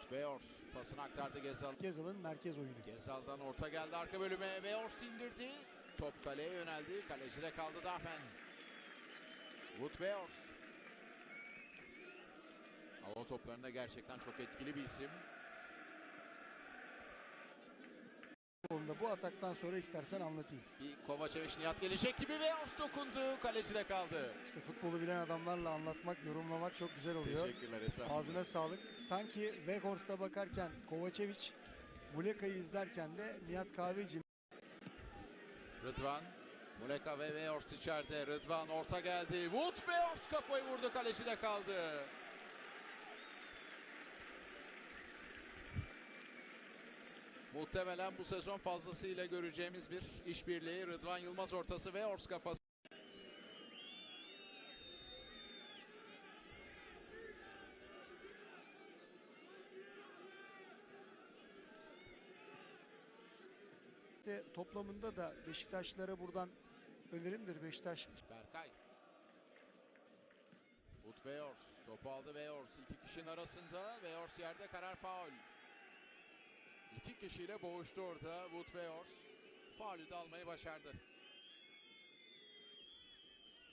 Wood Weors pasını aktardı Gezal. Gezal'ın merkez oyunu. Gezal'dan orta geldi arka bölüme. Weors indirdi. Top kaleye yöneldi. Kalecide kaldı Dahmen. Wood Weors. Hava toplarında gerçekten çok etkili bir isim. Onda bu ataktan sonra istersen anlatayım. Bir Kovacevic Nihat gelecek gibi Weors dokundu. Kalecide kaldı. İşte futbolu bilen adamlarla anlatmak, yorumlamak çok güzel oluyor. Teşekkürler Esaf. Ağzına sağlık. Sanki Weghorst'a bakarken Kovacevic, Muleka'yı izlerken de Nihat Kahveci Rıdvan. Muleka ve Weors içeride. Rıdvan orta geldi. Wood Weors kafayı vurdu. Kalecide kaldı. Muhtemelen bu sezon fazlasıyla göreceğimiz bir işbirliği. Rıdvan Yılmaz ortası Weors kafası. İşte toplamında da Beşiktaşlara buradan önerimdir. Beşiktaş Berkay. Wood Weors. Topu aldı Weors. İki kişinin arasında. Weors yerde karar faul. İki kişiyle boğuştu orada Wood Weors. Faulü de almayı başardı.